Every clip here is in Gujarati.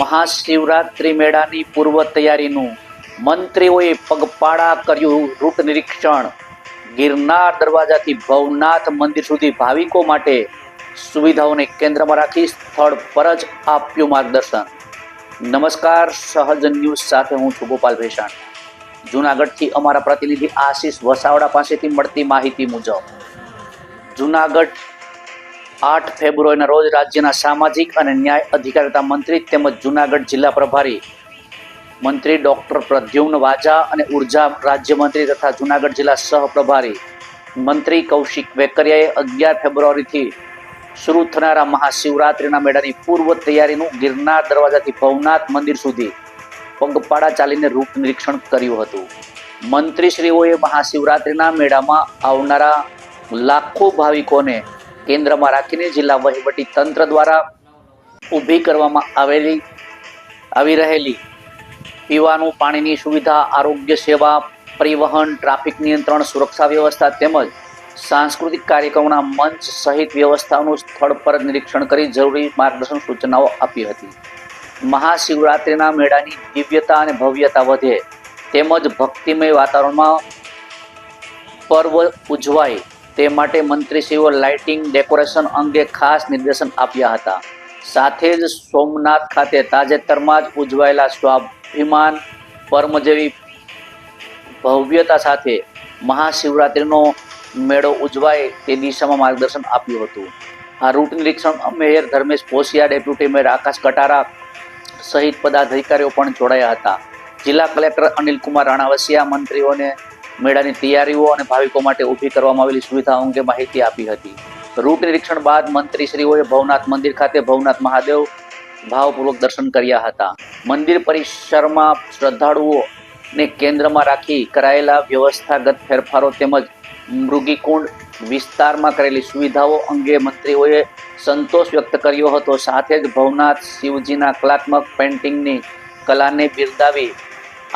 મહાશિવરાત્રિ મેળાની પૂર્વ તૈયારીનું મંત્રીઓએ પગપાળા કર્યું રૂટ નિરીક્ષણ. ગિરનાર દરવાજાથી ભવનાથ મંદિર સુધી ભાવિકો માટે સુવિધાઓને કેન્દ્રમાં રાખી સ્થળ પર જ આપ્યું માર્ગદર્શન. નમસ્કાર, સહજ ન્યૂઝ સાથે હું છું ગોપાલ ભેષાણ જુનાગઢથી અમારા પ્રતિનિધિ આશીષ વસાવડા પાસેથી મળતી માહિતી મુજબ, જુનાગઢ આઠ ફેબ્રુઆરીના રોજ રાજ્યના સામાજિક અને ન્યાય અધિકારિતા મંત્રી તેમજ જુનાગઢ જિલ્લા પ્રભારી મંત્રી ડૉક્ટર પ્રદ્યુમ્ન વાજા અને ઊર્જા રાજ્યમંત્રી તથા જુનાગઢ જિલ્લા સહપ્રભારી મંત્રી કૌશિક વેકરિયાએ અગિયાર ફેબ્રુઆરીથી શરૂ થનારા મહાશિવરાત્રિના મેળાની પૂર્વ તૈયારીનું ગિરનાર દરવાજાથી ભવનાથ મંદિર સુધી પગપાળા ચાલીને રૂપ નિરીક્ષણ કર્યું હતું. મંત્રીશ્રીઓએ મહાશિવરાત્રિના મેળામાં આવનારા લાખો ભાવિકોને કેન્દ્રમાં રાખીને જિલ્લા વહીવટી તંત્ર દ્વારા ઊભી કરવામાં આવેલી, આવી રહેલી પીવાનું પાણીની સુવિધા, આરોગ્ય સેવા, પરિવહન, ટ્રાફિક નિયંત્રણ, સુરક્ષા વ્યવસ્થા તેમજ સાંસ્કૃતિક કાર્યક્રમોના મંચ સહિત વ્યવસ્થાનું સ્થળ પર નિરીક્ષણ કરી જરૂરી માર્ગદર્શન સૂચનાઓ આપી હતી. મહાશિવરાત્રિના મેળાની દિવ્યતા અને ભવ્યતા વધે તેમજ ભક્તિમય વાતાવરણમાં પર્વ ઉજવાય તે માટે મંત્રીશ્રીઓ લાઇટિંગ ડેકોરેશન અંગે ખાસ નિર્દેશન આપ્યા હતા. સાથે જ સોમનાથ ખાતે તાજેતરમાં જ ઉજવાયેલા સ્વાભિમાન, પર્મ જેવી ભવ્યતા સાથે મહાશિવરાત્રિનો મેળો ઉજવાય તે દિશામાં માર્ગદર્શન આપ્યું હતું. આ રૂટ નિરીક્ષણ mayor Dharmesh Poshiya deputy mayor Akash Katara સહિત પદાધિકારીઓ પણ જોડાયા હતા. જિલ્લા કલેક્ટર અનિલ કુમાર રાણાવસિયા, મંત્રીઓને મેળાની તૈયારીઓ અને ભાવિકો માટે ઊભી કરવામાં આવેલી સુવિધાઓ અંગે માહિતી આપી હતી. રૂટ નિરીક્ષણ બાદ મંત્રીશ્રીઓએ ભવનાથ મંદિર ખાતે ભવનાથ મહાદેવ ભાવપૂર્વક દર્શન કર્યા હતા. મંદિર પરિસરમાં શ્રદ્ધાળુઓને કેન્દ્રમાં રાખી કરાયેલા વ્યવસ્થાગત ફેરફારો તેમજ મૃગીકુંડ વિસ્તારમાં કરેલી સુવિધાઓ અંગે મંત્રીઓએ સંતોષ વ્યક્ત કર્યો હતો. સાથે જ ભવનાથ શિવજીના કલાત્મક પેઇન્ટિંગની કલાને બિરદાવી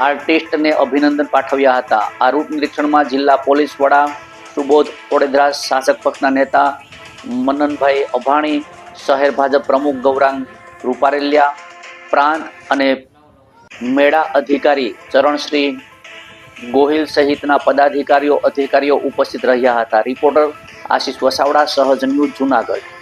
આર્ટિસ્ટને અભિનંદન પાઠવ્યા હતા. આ રૂટ નિરીક્ષણમાં જિલ્લા પોલીસ વડા સુબોધ કોડેદરા શાસક પક્ષના નેતા મનનભાઈ અભાણી, શહેર ભાજપ પ્રમુખ ગૌરાંગ રૂપારેલિયા, પ્રાંત અને મેળા અધિકારી ચરણશ્રી ગોહિલ સહિતના પદાધિકારીઓ, અધિકારીઓ ઉપસ્થિત રહ્યા હતા. રિપોર્ટર આશીષ વસાવડા, સહજ ન્યૂઝ જુનાગઢ.